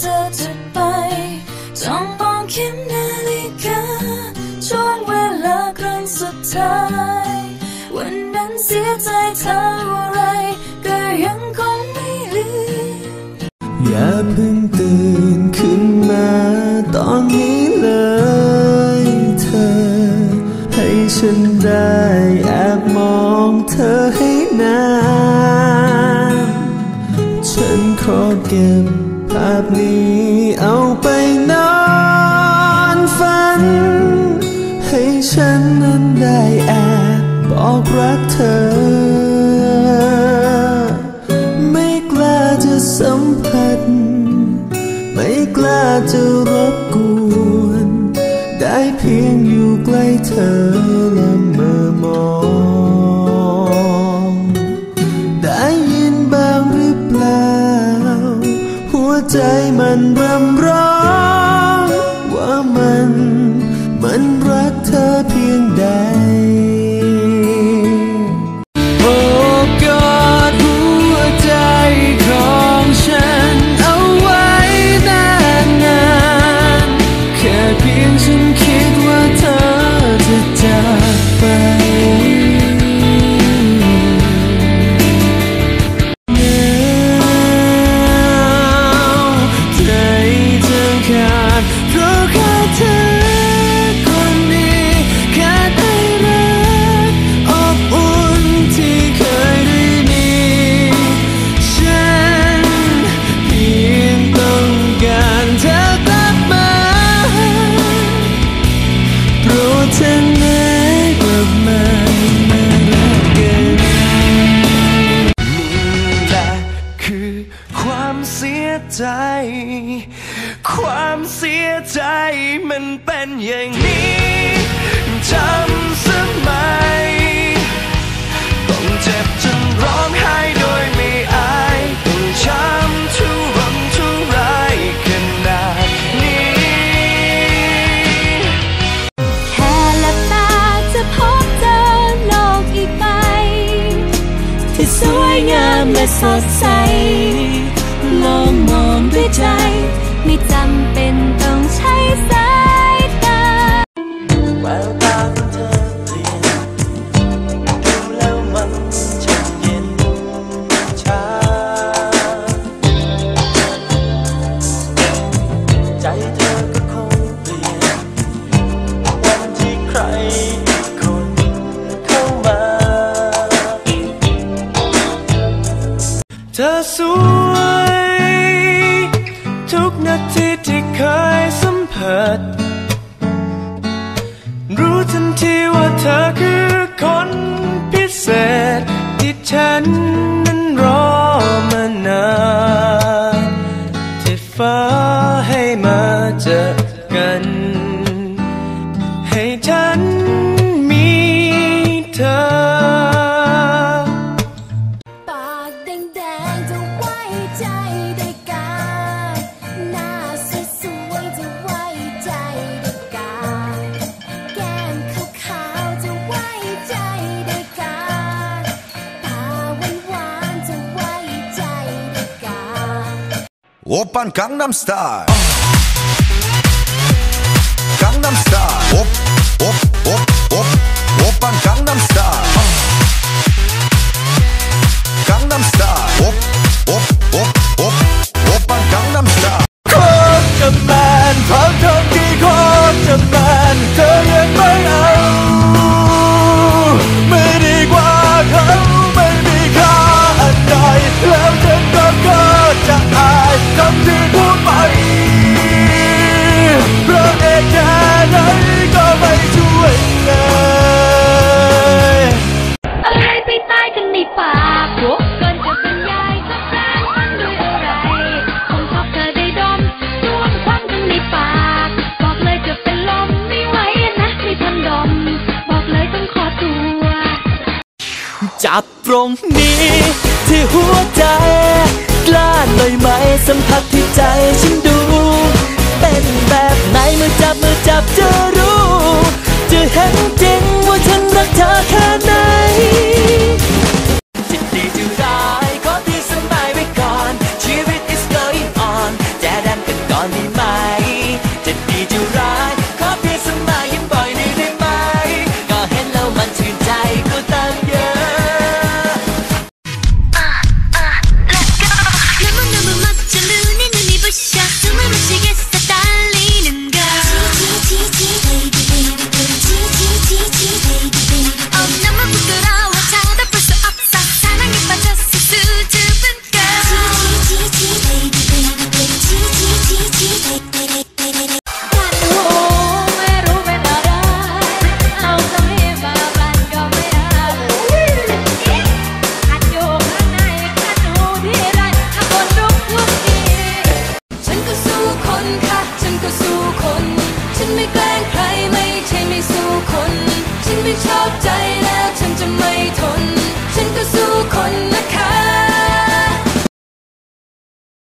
เธอจะไปจ้องมองเข็นาฬิกาช่วงเวลาครั้งสุดท้าย วันนั้นเสียใจเท่าไร ก็ยังคงไม่ลืมอย่าเพิ่งตื่นขึ้นมาตอนนี้เลยเธอ ให้ฉันได้แอบมองเธอให้นาน ฉันขอเก็บ ภาพนี้เอาไปนอนฝัน ให้ฉันนั้นได้แอบบอกรักเธอ ไม่กล้าจะสัมผัส ไม่กล้าจะรบกวน ได้เพียงอยู่ใกล้เธอและเมื่อมอง ใจมันรำ็นอย่างนี้จำสมัยต้องเจ็บจนร้องไห้ เธอสวย ทุกนาทีที่เคยสัมผัส รู้ทันทีว่าเธอคือคนพิเศษที่ฉัน 오빤 강남 스타일 강남 스타일 오오오오오빤 강남 스타일 จับตรงนี้ ที่หัวใจ กล้าหน่อยไหมสัมผัสที่ใจฉันดู ฉันไม่ชอบใจแล้วฉันจะไม่ทน ฉันก็สู้คนนะคะ